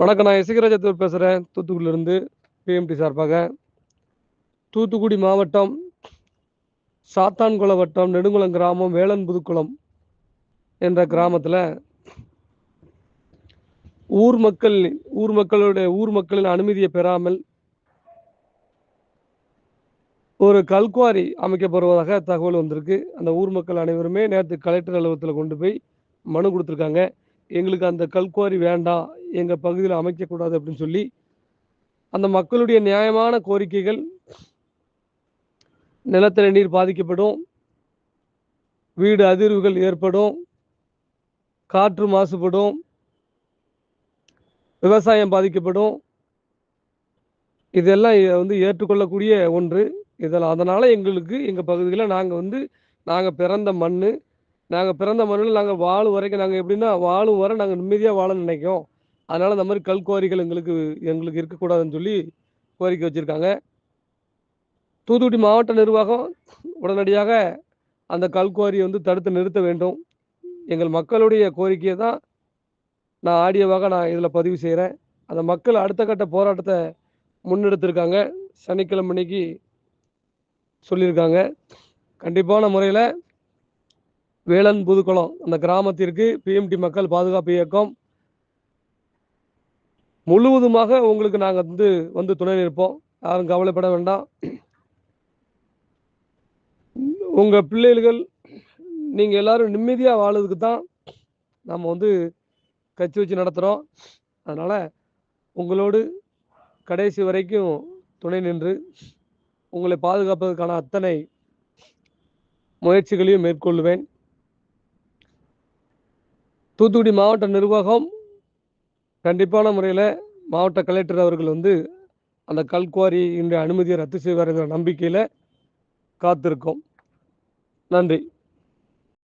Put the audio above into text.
வணக்கம் நான் இசைகராஜத்தூர் பேசுகிறேன் தூத்துக்குடியிலிருந்து பிஎம்டி சார்பாக தூத்துக்குடி மாவட்டம் சாத்தான்குள வட்டம் நெடுங்குளம் கிராமம் வேளன்புதுக்குளம் என்ற கிராமத்தில் ஊர் மக்கள் ஊர் மக்களுடைய ஊர் மக்களின் அனுமதியை பெறாமல் ஒரு கல்குவாரி அமைக்கப்படுவதாக தகவல் வந்திருக்கு. அந்த ஊர் மக்கள் அனைவருமே நேற்று கலெக்டர் அலுவலகத்தில் கொண்டு போய் மனு கொடுத்துருக்காங்க. எங்களுக்கு அந்த கல்குவாரி வேண்டாம் எங்கள் பகுதியில் அமைக்கக்கூடாது அப்படின்னு சொல்லி அந்த மக்களுடைய நியாயமான கோரிக்கைகள் நிலத்தடி நீர் பாதிக்கப்படும் வீடு அதிர்வுகள் ஏற்படும் காற்று மாசுபடும் விவசாயம் பாதிக்கப்படும். இதெல்லாம் வந்து ஏற்றுக்கொள்ளக்கூடிய ஒன்று. இதெல்லாம் அதனால் எங்களுக்கு எங்கள் பகுதியில் நாங்கள் வந்து நாங்கள் பிறந்த மண் நாங்கள் பிறந்த மண்ணில் நாங்கள் வாழும் வரைக்கும் நாங்கள் எப்படின்னா வாழும் வரை நாங்கள் நிம்மதியாக வாழ நினைக்கும். அதனால் அந்த மாதிரி கல்குவாரிகள் எங்களுக்கு எங்களுக்கு இருக்கக்கூடாதுன்னு சொல்லி கோரிக்கை வச்சுருக்காங்க. தூத்துக்குடி மாவட்ட நிர்வாகம் உடனடியாக அந்த கல்குவாரியை வந்து தடுத்து நிறுத்த வேண்டும். எங்கள் மக்களுடைய கோரிக்கையை தான் நான் ஆடியோவாக நான் இதில் பதிவு செய்கிறேன் அந்த மக்கள் அடுத்த கட்ட போராட்டத்தை முன்னெடுத்திருக்காங்க. சனிக்கிழமை அன்னைக்கு சொல்லியிருக்காங்க. கண்டிப்பான முறையில் வேலன் புதுக்குளம் அந்த கிராமத்திற்கு பிஎம்டி மக்கள் பாதுகாப்பு இயக்கம். முழுவதுமாக உங்களுக்கு நாங்கள் வந்து வந்து துணை நிற்போம். யாரும் கவலைப்பட வேண்டாம். உங்கள் பிள்ளைகள் நீங்கள் எல்லாரும் நிம்மதியாக வாழறதுக்கு தான் நம்ம வந்து கட்சி வச்சு நடத்துகிறோம் அதனால் உங்களோடு கடைசி வரைக்கும் துணை நின்று உங்களை பாதுகாப்பதற்கான அத்தனை முயற்சிகளையும் மேற்கொள்வேன். தூத்துக்குடி மாவட்ட நிர்வாகம் கண்டிப்பான முறையில் மாவட்ட கலெக்டர் அவர்கள் வந்து அந்த கல்குவாரி இன்றைய அனுமதியை ரத்து செய்வார் என்ற நம்பிக்கையில் காத்திருக்கோம். நன்றி.